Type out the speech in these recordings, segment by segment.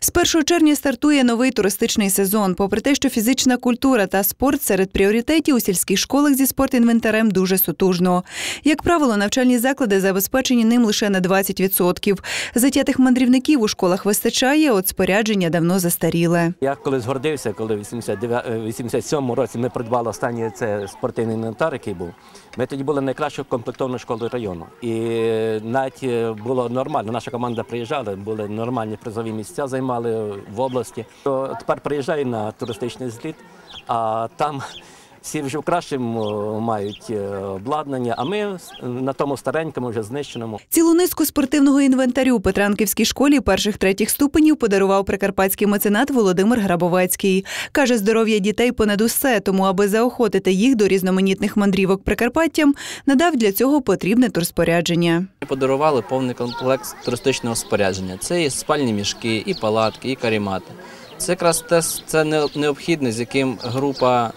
З 1 червня стартує новий туристичний сезон. Попри те, що фізична культура та спорт серед пріоритетів у сільських школах зі спортінвентарем дуже сутужно. Як правило, навчальні заклади забезпечені ним лише на 20%. Затятих мандрівників у школах вистачає, от спорядження давно застаріле. Я колись гордився, коли в 89 е, 87 році ми придбали останній це спортивний інвентар, який був. Ми тоді були найкращою комплектованою школою району. І навіть е, було нормально. Наша команда приїжджала, були нормальні призові місця, займали в області. Тепер приїжджаю на туристичний зліт, а там всі вже в кращому мають е, обладнання, а ми на тому старенькому, вже знищеному. Цілу низку спортивного інвентарю Петранківській школі перших третіх ступенів подарував прикарпатський меценат Володимир Грабовецький. Каже, здоров'я дітей понад усе, тому аби заохотити їх до різноманітних мандрівок Прикарпаттям, надав для цього потрібне турспорядження. Подарували повний комплект туристичного спорядження. Це і спальні мішки, і палатки, і карімати. Це якраз те це необхідне, з яким група.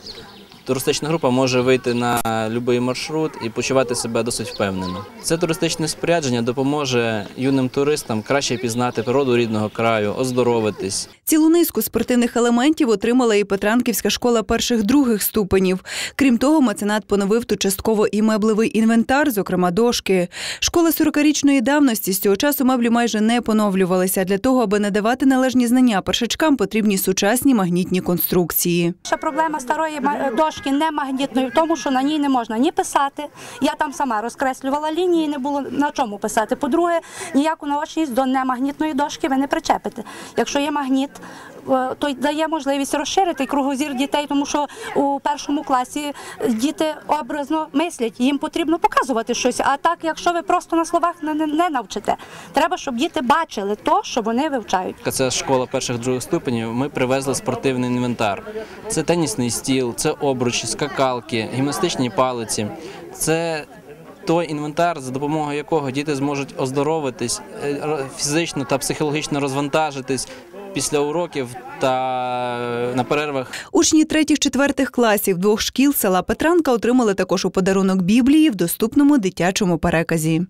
Туристична група може вийти на будь-який маршрут і почувати себе досить впевнено. Це туристичне спорядження допоможе юним туристам краще пізнати природу рідного краю, оздоровитись. Цілу низку спортивних елементів отримала і Петранківська школа перших других ступенів. Крім того, меценат поновив тут частково і меблевий інвентар, зокрема дошки. Школа 40-річної давності з цього часу меблі майже не поновлювалися. Для того, аби надавати належні знання першачкам, потрібні сучасні магнітні конструкції. Ще проблема старої ма- дошки не магнітної в тому, що на ній не можна ні писати. Я там сама розкреслювала лінії, не було на чому писати. По-друге, ніяку наочність до немагнітної дошки ви не причепите. Якщо є магніт, то дає можливість розширити кругозір дітей, тому що у першому класі діти образно мислять, їм потрібно показувати щось. А так, якщо ви просто на словах не, не, не навчите, треба, щоб діти бачили то, що вони вивчають. Це школа перших других ступенів. Ми привезли спортивний інвентар. Це тенісний стіл, це обручі, скакалки, гімнастичні палиці. Це той інвентар, за допомогою якого діти зможуть оздоровитись, е, фізично та психологічно розвантажитись після уроків та на перервах Учні третіх-четвертих класів двох шкіл села Петранка отримали також у подарунок Біблії в доступному дитячому переказі.